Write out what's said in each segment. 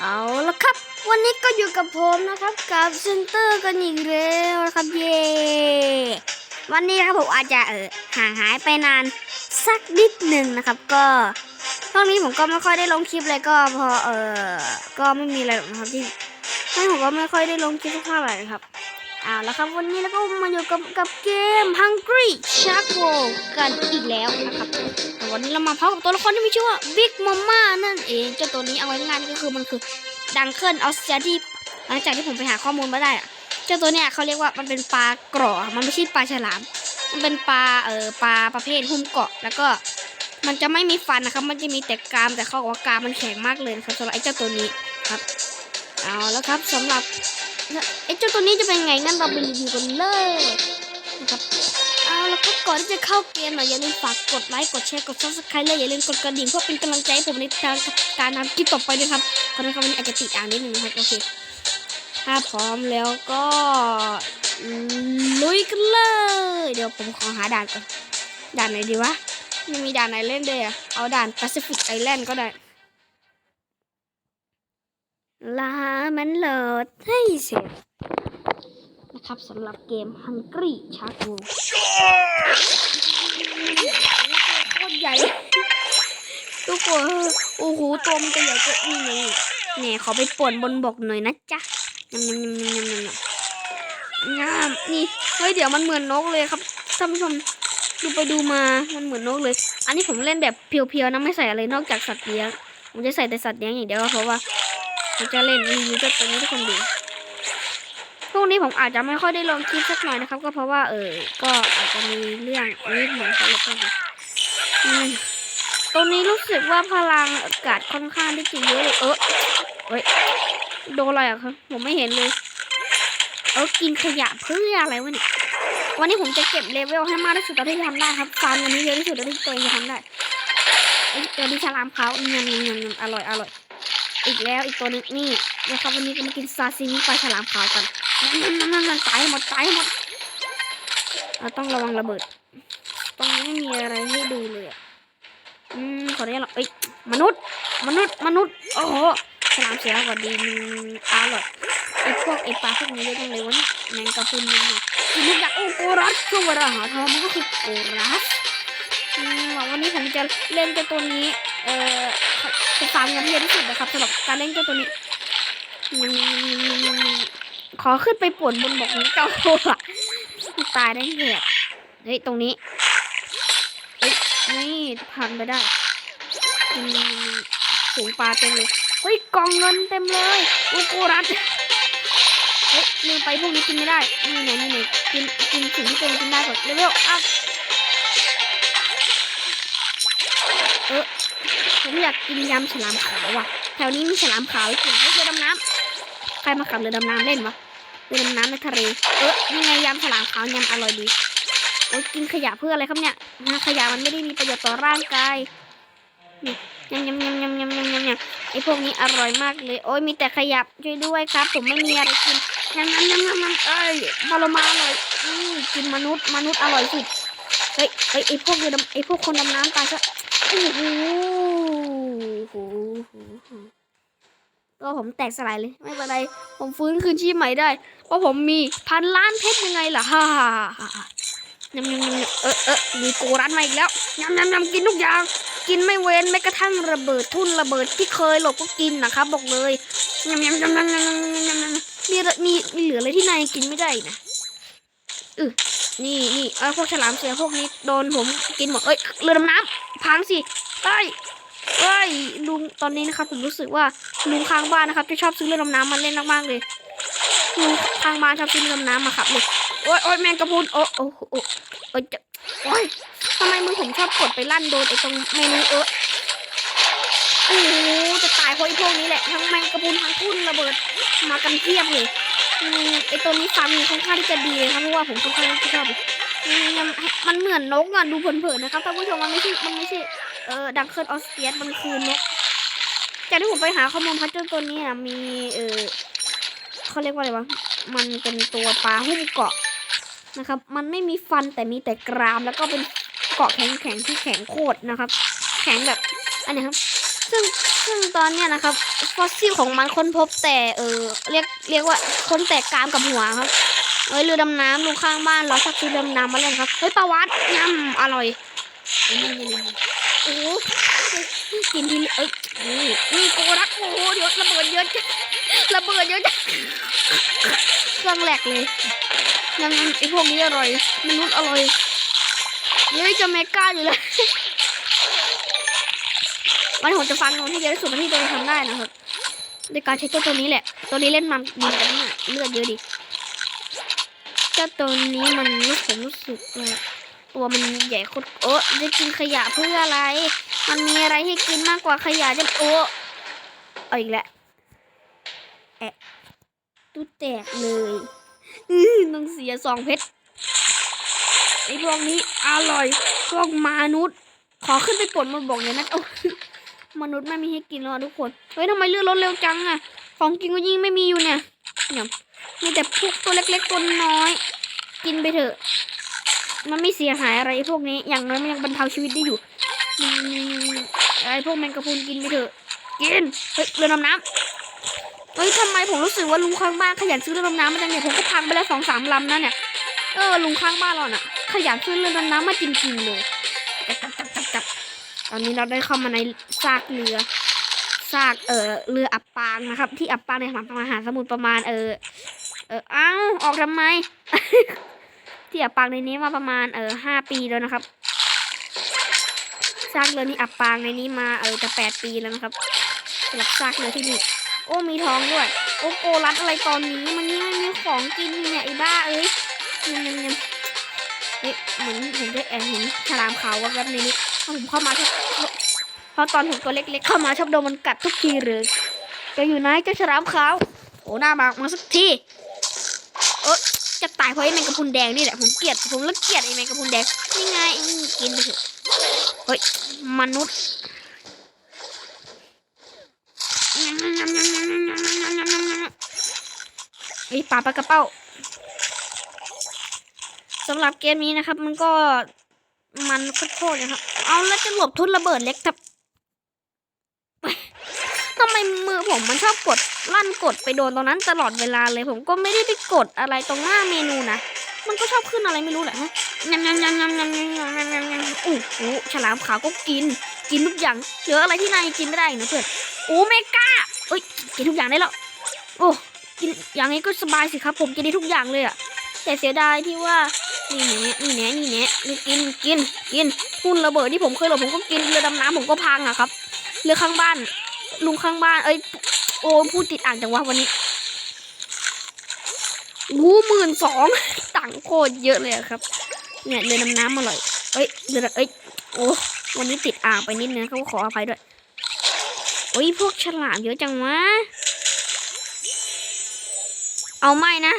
เอาละครับ วันนี้ก็อยู่กับผมนะครับ กับเซนเตอร์กันอีกแล้วนะครับเย่วันนี้ครับผมอาจจะเออห่างหายไปนานสักนิดหนึ่งนะครับ ก็ช่วงนี้ผมก็ไม่ค่อยได้ลงคลิปเลยก็พอเออก็ไม่มีอะไรนะครับที่ให้ผมก็ไม่ค่อยได้ลงคลิปเท่าไหร่ครับเอาละครับวันนี้แล้วก็มาอยู่กับกับเกม Hungry Shark World กันอีกแล้วนะครับ วันนี้เรามาพบกับตัวละครที่มีชื่อว่า Big Mama นั่นเองเจ้าตัวนี้เอาไว้ง่ายๆก็คือมันคือดังเคิลออสเตรที่หลังจากที่ผมไปหาข้อมูลมาได้อะเจ้าตัวเนี้ยเขาเรียกว่ามันเป็นปลากราะมันไม่ใช่ปลาฉลาม มันเป็นปลาเอ่อปลาประเภทหุ้มเกาะ แล้วก็มันจะไม่มีฟันนะครับ มันจะมีแต่กรามแต่เขาบอกว่ากรามมันแข็งมากเลยครับสำหรับไอ้เจ้าตัวนี้ครับเอาแล้วครับสำหรับไอ้เจ้าตัวนี้จะเป็นไงงั้นเราไปรีวิวกันเลยนะครับ แล้วก็ก่อนที่จะเข้าเกมหน่อยอย่าลืมฝากกดไลค์กดแชร์กด subscribe เลยอย่าลืมกดกระดิ่งเพื่อเป็นกำลังใจให้ผมในการการทำคลิปต่อไปด้วยครับขอโทษครับวันนี้อาจจะติดอ่างนิดนึงนะครับโอเคถ้าพร้อมแล้วก็ลุยกันเลย เดี๋ยวผมขอหาด่านก่อนด่านไหนดีวะไม่มีด่านไหนเล่นเลยอะเอาด่าน Pacific Island ก็ได้ลามันโหลดให้เสร็จนะครับสำหรับเกม Hungry Shark World โคตรใหญ่ทุกคนโอ้โหตัวมันจะใหญ่กว่านี่ไงเนี่ยขอไปป่วนบนบกหน่อยนะจ๊ะงามนี่เฮ้ยเดี๋ยวมันเหมือนนกเลยครับท่านผู้ชมดูไปดูมามันเหมือนนกเลย อันนี้ผมเล่นแบบเพียวๆนะไม่ใส่อะไรนอกจากสัตว์เลี้ยงผมจะใส่แต่สัตว์เลี้ยงอย่างเดียวเพราะว่าผมจะเล่นรีวิวเจ้าตัวนี้ทุกคนดู วนี้ผมอาจจะไม่ค่อยได้ลงคลิปสักหน่อยนะครับ ก็เพราะว่าเออก็อาจจะมีเรื่องนิดหน่อยครับแล้วก็อืมตรงนี้รู้สึกว่าพลังอากาศค่อนข้างที่จะเยอะเลยเออเฮ้ยโดนอะไรอะครับ ผมไม่เห็นเลย เออกินขยะเพื่ออะไรวะเนี่ยวันนี้ผมจะเก็บเลเวลให้มากที่สุดเท่าที่จะทำได้ครับฟาร์มวันนี้เยอะที่สุดเท่าที่ตัวเองจะทำได้ไอ้ตัวนี้ฉลามขาวเงินเงินเงินอร่อยอร่อย อีกแล้วอีกตัวนึงนี่นะครับวันนี้ก็มากินซาซิมิปลาฉลามขาวกัน นั่นนั่นนั่นนั่นตายหมดตายหมด เราต้องระวังระเบิด ตรงนี้ไม่มีอะไรให้ดูเลยอะอืมขออนุญาตหรอเอ้ยมนุษย์ มนุษย์ มนุษย์ โอ้โหฉลามเสียกว่าดีมึงอร่อยไอพวกไอปลาพวกนี้เยอะจังเลยวะเนี่ยแมงกะพรุนมันเนี่ยกินทุกอยางโอ้โกรัสช่วงเวลาหาทองมันก็คือโกรัสอืมหวังวันนี้ผมจะเล่นเจ้าตัวนี้ เอ่อจะฟาร์มเงินเยอะที่สุดนะครับสำหรับการเล่นเจ้าตัวนี้ ขอขึ้นไปป่วนบนบกนี้เก้าอะตายได้เหตุเฮ้ยตรงนี้นี่ผ่านไปได้สูงปลาเต็มเลยเฮ้ยกองเงินเต็มเลยอุกูรัสเฮ้ยลืมไปพวกนี้กินไม่ได้นี่ไหนนี่ไหนกินกินสิ่งที่ตัวเองกินได้ก่อนเร็วๆอะเออผมอยากกินยำฉลามขาวว่ะ แถวนี้มีฉลามขาวให้กินเรือดำน้ำใครมาขับเรือดำน้ำเล่นวะ เรือดำน้ำในทะเล เออนี่ไงยำฉลามขาวยำอร่อยดีโอ้ยกินขยะเพื่ออะไรครับเนี่ยนะขยะมันไม่ได้มีประโยชน์ต่อร่างกายนี่ยำยำยำยำยำยำยำยำไอพวกนี้อร่อยมากเลย โอ้ยมีแต่ขยะช่วยด้วยครับ ผมไม่มีอะไรกินยำยำยำยำยำเอ้ยปลาโลมาอร่อยอืมกินมนุษย์มนุษย์อร่อยสุดเฮ้ยไอไอพวกเรือดำไอพวกคนดำน้ำตายซะโอ้โหโอ้โหก็ผมแตกสลายเลย ไม่เป็นไร ผมฟื้นคืนชีพใหม่ได้ ว่าผมมีพันล้านเพชรยังไงล่ะฮ่าฮ่าฮ่าน้ำน้ำเออเออมีโกรันมาอีกแล้วน้ำน้ำน้ำกินทุกอย่าง กินไม่เว้นแม้กระทั่งระเบิดทุ่นระเบิดที่เคยหลบก็กินนะครับบอกเลยน้ำน้ำน้ำน้ำน้ำน้ำน้ำมีมีมีเหลืออะไรที่นายกินไม่ได้นะอือนี่นี่ไอ้พวกฉลามเสือพวกนี้โดนผมกินหมดเอ้ยเรือดำน้ำพังสิไอ้ยอ้ลุงตอนนี้นะครับผมรู้สึกว่าลุงค้างบ้านนะครับจะชอบซื้อเรือดำน้ำมาเล่นมากๆเลย ลุงข้างบ้านชอบซื้อเรือดำน้ำมาขับเลยโอ๊ยโอ๊ยแมงกะพรุนโอ้โอ้โอ้โอ้ยจะโอ๊ยทำไมมือผมชอบกดไปลั่นโดนไอ้ตรงเมนูเออโอ้โหจะตายเพราะไอ้พวกนี้แหละทั้งแมงกะพรุนทั้งทุ่นระเบิดมากันเพียบเลยอืมไอ้ตัวนี้ฟาร์มมีค่อนข้างที่จะดีเลยครับเพราะว่าผมค่อนข้างที่ชอบมันเหมือนนกอะดูเผินๆนะครับท่านผู้ชมมันไม่ใช่มันไม่ใช่เออดังเคิลออสเตียสมันคือนกจากที่ผมไปหาข้อมูลพัชเจอร์ตัวนี้มีเออ เขาเรียกว่าอะไรวะ มันเป็นตัวปลาหุ้มเกาะนะครับ มันไม่มีฟันแต่มีแต่กราม แล้วก็เป็นเกาะแข็งๆที่แข็งโคตรนะครับ แข็งแบบอันนี้ครับ ซึ่งซึ่งตอนเนี้ยนะครับ ฟอสซิลของมันค้นพบแต่เออเรียกเรียกว่าค้นแต่กรามกับหัวครับเอ้ยเรือดำน้ำลูกข้างบ้านเราชักซื้อเรือดำน้ำมาเล่นครับเฮ้ยปลาวัดยำอร่อยโอ้โหกินทีนี้เอ้ยนี่นี่โกรักโอ้โหเดี๋ยวระเบิดเยอะจัง ระเบิดเยอะจังเครื่องแหลกเลยยังไอพวกนี้อร่อยมนุษย์อร่อยเฮ้ยจะเมกาอยู่เลยวันผมจะฟังโน้นให้เยอะที่สุดที่ตัวเองทำได้นะครับโดยการใช้เจ้าตัวนี้แหละ ตัวนี้เล่นมันดีกันเนี่ยเลือดเยอะดิเจ้าตัวนี้มันรู้ผมรู้สึกเลยตัวมันใหญ่โคตรโอ้จะกินขยะเพื่ออะไร มันมีอะไรให้กินมากกว่าขยะจะโอ้เอาอีกแล้ว แอะตู้แตกเลยอือต้องเสียสองเพชรไอพวกนี้อร่อยพวกมนุษย์ ขอขึ้นไปปลดมันบอกอย่างนั้นโอ้มนุษย์ไม่มีให้กินแล้วทุกคนเฮ้ยทำไมเลือดลดเร็วจังอะของกินก็ยิ่งไม่มีอยู่เนี่ยเนี่ยมีแต่พวกตัวเล็กๆตัวน้อย กินไปเถอะ มันไม่เสียหายอะไรพวกนี้ อย่างน้อยมันยังบรรเทาชีวิตได้อยู่อืมไอ้พวกแมงกะพรุนกินไปเถอะ กิน เฮ้ยเรือดำน้ำ เฮ้ยทำไมผมรู้สึกว่าลุงข้างบ้านขยันซื้อเรือดำน้ำมาจังเนี่ยผมก็พังไปแล้วสองสามลำนะเนี่ยเออลุงข้างบ้านเราน่ะ ขยันซื้อเรือดำน้ำมาจริงๆเลยจับจับจับจับตอนนี้เราได้เข้ามาในซากเรือซากเออเรืออับปางนะครับ ที่อับปางในมหาสมุทรประมาณ เออเอออ้าวออกทำไม ที่อับปางในนี้มาประมาณเออห้าปีแล้วนะครับซากเรือนี้อับปางในนี้มาเออจะแปดปีแล้วนะครับสำหรับซากเรือที่นี่ โอ้มีท้องด้วย โอ้โกรัดอะไรตอนนี้มันนี่ไม่มีของกินเนี่ยไอ้บ้าเอ้ยยังยังยังเฮ้ยเหมือนผมได้แอบเห็นฉลามขาวแวบๆในนี้ผมเข้ามาชอบเพราะตอนผมตัวเล็กๆเข้ามาชอบโดนมันกัดทุกทีเลยจะอยู่ไหนเจ้าฉลามขาวโอ้หน้ามามาสักทีเออจะตายเพราะไอ้แมงกะพรุนแดงนี่แหละผมเกลียดผมแล้วเกลียดไอ้แมงกะพรุนแดงนี่ไงอืมกินไปเถอะเฮ้ยมนุษย์ ไอ้ปลาปลากระเป้าสำหรับเกมนี้นะครับ มันก็มันโคตรนะครับ เอาแล้วจะหลบทุนระเบิดเล็กทับทำไมมือผมมันชอบกดลั่นกดไปโดนตรงนั้นตลอดเวลาเลย ผมก็ไม่ได้ไปกดอะไรตรงหน้าเมนูนะ มันก็ชอบขึ้นอะไรไม่รู้แหละฮะยำยำยำยำยำยำยำยำยำยำโอ้โหฉลามขาวก็กิน กินทุกอย่าง เหลืออะไรที่นายกินไม่ได้อีกนะเพื่อนโอ้เมกาเอ้ย กินทุกอย่างได้แล้ว โอ้ กินอย่างนี้ก็สบายสิครับ ผมกินได้ทุกอย่างเลยอะแต่เสียดายที่ว่านี่แหนะนี่แหนะนี่แหนะนี่กินกินกินหุ้นระเบิดที่ผมเคยหลบผมก็กินเรือดำน้ำผมก็พังอะครับเรือข้างบ้านลุงข้างบ้านเอ้ยโอ้พูดติดอ่างจังวะวันนี้วู้หมื่นสองตังโคตรเยอะเลยอะครับเนี่ยเรือดำน้ำอร่อยเอ้ยเรือเอ้ยโอ้วันนี้ติดอ่างไปนิดนึงเขาขออภัยด้วยโอ้ยพวกฉลามเยอะจังวะ เอาไม่นะ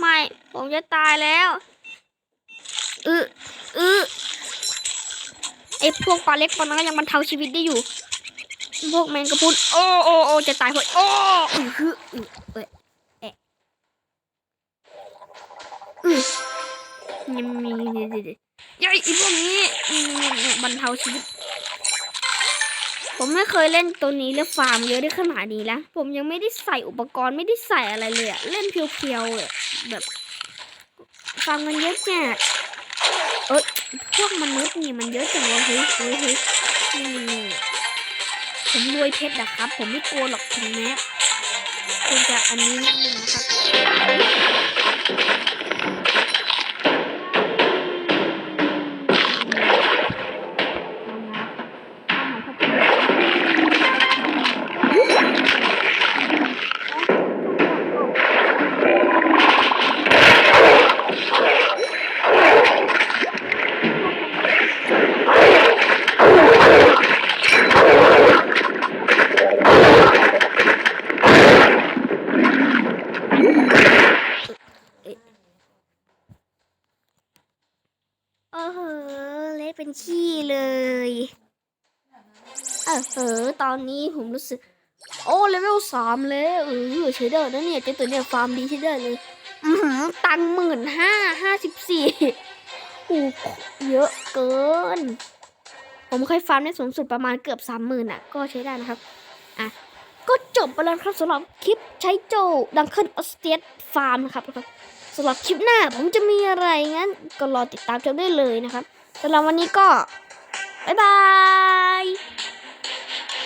ไม่ ผมจะตายแล้วอืออือไอพวกปลาเล็กปลาน้อยยังบรรเทาชีวิตได้อยู่ พวกแมงกะพุนโอ้โอ้โอ้จะตายหมดโอ้อือคืออือเอะแอะอือยังมีเดี๋ยวๆยัยไอพวกนี้มเนี่บรรเทาชีวิต ผมไม่เคยเล่นตัวนี้แล้วฟาร์มเยอะได้ขนาดนี้แล้วผมยังไม่ได้ใส่อุปกรณ์ไม่ได้ใส่อะไรเลยอะเล่นเพียวๆเลยแบบฟาร์มมันเยอะจัดเอ้ยพวกมนุษย์นี่มันเยอะจังเลยเฮ้ยเฮ้ยเฮ้ยผมรวยเพชรนะครับ ผมไม่กลัวหรอกถึงแม้คุณจะอันนี้นิดนึงนะครับ เป็นขี้เลย เออเออตอนนี้ผมรู้สึก โอ้เลเวลสามเลยเออเชเดอร์นะเนี่ยเจ้าตัวเนี่ยฟาร์มดีเชเดอร์เลย อือตังหมื่นห้าห้าสิบสี่โอ้เยอะเกิน ผมเคยฟาร์มได้สูงสุดประมาณเกือบสามหมื่นอะ ก็ใช้ได้นะครับ อะ ก็จบไปแล้วครับสำหรับคลิปใช้โจดังเคิลออสเตียฟาร์มนะครับสำหรับคลิปหน้าผมจะมีอะไรงั้น ก็รอติดตามชมได้เลยนะครับ สำหรับวันนี้ก็ บ๊ายบาย